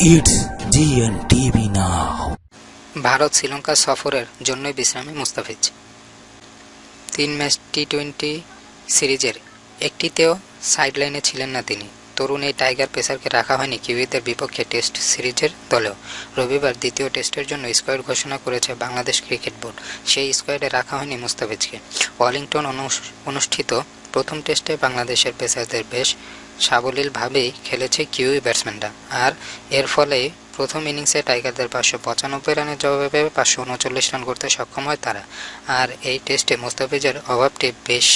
TV now. Bharat Sri Lanka সফরের জন্যই বিশ্রামী মুস্তাফিজ। তিন ম্যাচ টি টোয়েন্টি সিরিজের একটিতেও সাইডলাইনে ছিলেন না তিনি। তরুণ এই টাইগার পেসারকে রাখা হয়নি, কিউইদের বিপক্ষে টেস্ট সিরিজের দলেও। রবিবার দ্বিতীয় টেস্টের জন্য স্কোয়াড ঘোষণা করেছে বাংলাদেশ ক্রিকেট বোর্ড। সেই স্কোয়াডে রাখা হয়নি মুস্তাফিজকে। ওয়ালিংটন অনুষ্ঠিত প্রথম টেস্টে বাংলাদেশের পেসারদের বেশ সাবলীলভাবেই খেলেছে কিউই ব্যাটসম্যানরা। আর এর ফলে প্রথম ইনিংসে টাইগারদের পাঁচশো পঁচানব্বই রানের জবাবে পাঁচশো উনচল্লিশ রান করতে সক্ষম হয় তারা। আর এই টেস্টে মোস্তাফিজের অভাবটি বেশ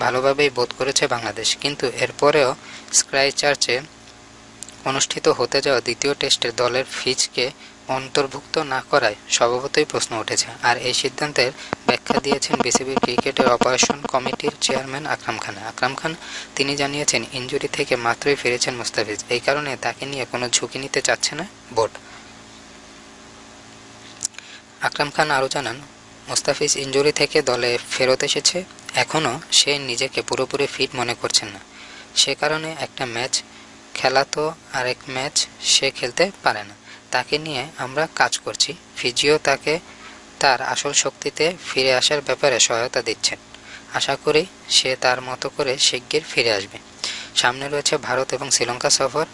ভালোভাবেই বোধ করেছে বাংলাদেশ। কিন্তু এরপরেও স্ক্রাই চার্চে অনুষ্ঠিত হতে যাওয়া দ্বিতীয় টেস্টে দলের ফিজকে অন্তর্ভুক্ত না করায় স্বভাবতই প্রশ্ন উঠেছে। আর এই সিদ্ধান্তের ব্যাখ্যা দিয়েছেন বিসিবির ক্রিকেটের অপারেশন কমিটির চেয়ারম্যান আকরাম খান। আকরাম খান, তিনি জানিয়েছেন, ইনজুরি থেকে মাত্রই ফিরেছেন মুস্তাফিজ। এই কারণে তাকে নিয়ে কোনো ঝুঁকি নিতে চাচ্ছে না বোর্ড। আকরাম খান আরও জানান, মুস্তাফিজ ইনজুরি থেকে দলে ফেরত এসেছে। এখনও সে নিজেকে পুরোপুরি ফিট মনে করছেন না। সে কারণে একটা ম্যাচ খেলা তো আরেক ম্যাচ সে খেলতে পারে না। তাকে নিয়ে আমরা কাজ করছি। ফিজিও তাকে তার আসল শক্তিতে ফিরে আসার ব্যাপারে সহায়তা দিচ্ছেন। আশা করি সে তার মতো করে শিগগির ফিরে আসবে। সামনে রয়েছে ভারত এবং শ্রীলঙ্কা সফর,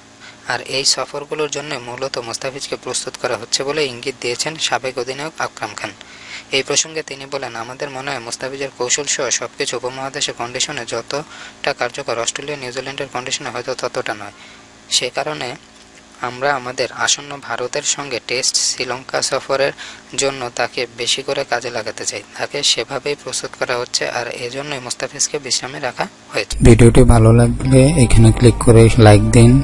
আর এই সফরগুলোর জন্য মূলত মোস্তাফিজকে প্রস্তুত করা হচ্ছে বলে ইঙ্গিত দিয়েছেন সাবেক অধিনায়ক আকরাম খান। এই প্রসঙ্গে তিনি বলেন, আমাদের মনে হয় মোস্তাফিজের কৌশল সহ সবকিছু উপমহাদেশের কন্ডিশনে যতটা কার্যকর অস্ট্রেলিয়া নিউজিল্যান্ডের কন্ডিশনে হয়তো ততটা নয়। সে কারণে আমরা আমাদের আসন্ন ভারতের সঙ্গে টেস্ট শ্রীলঙ্কা সফরের জন্য তাকে বেশি করে কাজে লাগাতে চাই। তাকে সেভাবেই প্রস্তুত করা হচ্ছে আর এজন্যই মুস্তাফিজকে বিশ্রামে রাখা হয়েছে। ভিডিওটি ভালো লাগলে এখানে ক্লিক করে লাইক দিন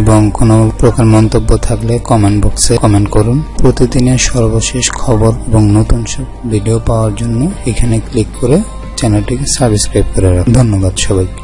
এবং কোনো প্রকার মন্তব্য থাকলে কমেন্ট বক্সে কমেন্ট করুন। প্রতিদিনের সর্বশেষ খবর এবং নতুন সব ভিডিও পাওয়ার জন্য এখানে ক্লিক করে চ্যানেলটিকে সাবস্ক্রাইব করে রাখুন। ধন্যবাদ সবাইকে।